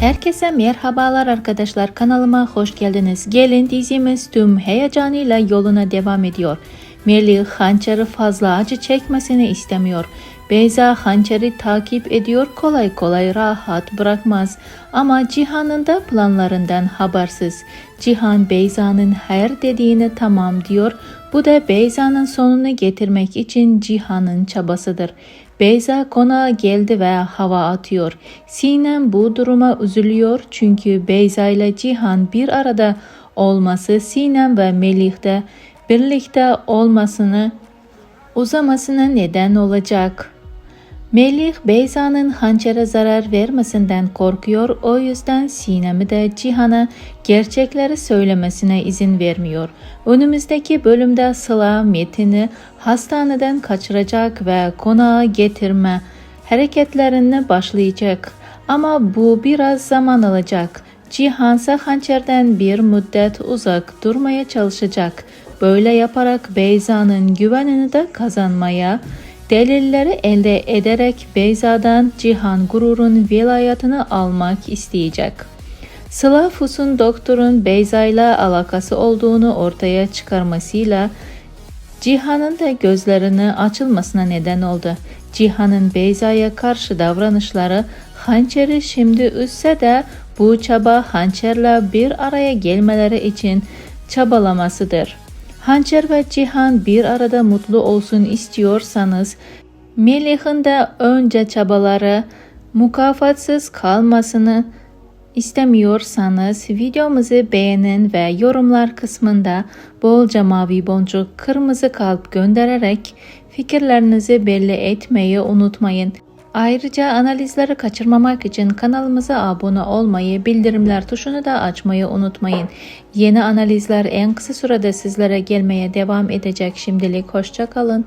Herkese merhabalar arkadaşlar kanalıma hoş geldiniz. Gelin dizimiz tüm heyecanıyla yoluna devam ediyor. Melih hançeri fazla acı çekmesini istemiyor. Beyza hançeri takip ediyor kolay kolay rahat bırakmaz. Ama Cihan'ın da planlarından habersiz. Cihan Beyza'nın her dediğine tamam diyor. Bu da Beyza'nın sonunu getirmek için Cihan'ın çabasıdır. Beyza konağa geldi ve hava atıyor. Sinem bu duruma üzülüyor çünkü Beyza ile Cihan bir arada olması Sinem ve Melih'te birlikte olmasını uzamasına neden olacak. Melih Beyza'nın hançere zarar vermesinden korkuyor. O yüzden Sinem'i de Cihan'a gerçekleri söylemesine izin vermiyor. Önümüzdeki bölümde Sıla Metin'i hastaneden kaçıracak ve konağa getirme hareketlerine başlayacak. Ama bu biraz zaman alacak. Cihan ise hançerden bir müddet uzak durmaya çalışacak. Böyle yaparak Beyza'nın güvenini de kazanmaya delilleri elde ederek Beyza'dan Cihan Gurur'un vilayetini almak isteyecek. Sıla Fus'un doktorun Beyza ile alakası olduğunu ortaya çıkarmasıyla Cihan'ın da gözlerini açılmasına neden oldu. Cihan'ın Beyza'ya karşı davranışları hançeri şimdi üzse de bu çaba hançerle bir araya gelmeleri için çabalamasıdır. Hançer ve Cihan bir arada mutlu olsun istiyorsanız Melih'in de önce çabaları mukafatsız kalmasını istemiyorsanız videomuzu beğenin ve yorumlar kısmında bolca mavi boncuk kırmızı kalp göndererek fikirlerinizi belli etmeyi unutmayın. Ayrıca analizleri kaçırmamak için kanalımıza abone olmayı, bildirimler tuşunu da açmayı unutmayın. Yeni analizler en kısa sürede sizlere gelmeye devam edecek. Şimdilik hoşça kalın.